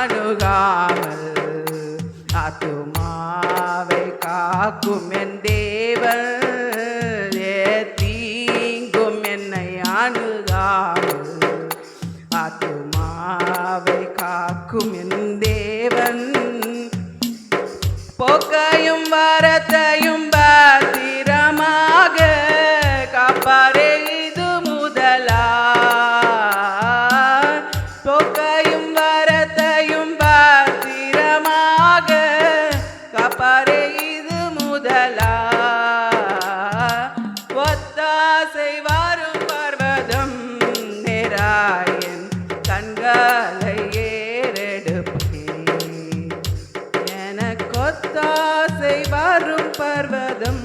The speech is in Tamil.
அணுகாமல் ஆத்துமாவை காக்கும் என் தேவன். ஏ தீங்கும் என்னை அணுகாமல் ஆத்துமாவை காக்கும் என் தேவன். போக்கையும் வரத்தை ஒத்தாரே இது முதலா? ஒத்தாசை வாரும் பர்வதம் நிராயன் கண்களை ஏறெடுப்பேன். எனக்கொத்தாசை வாரும் பர்வதம்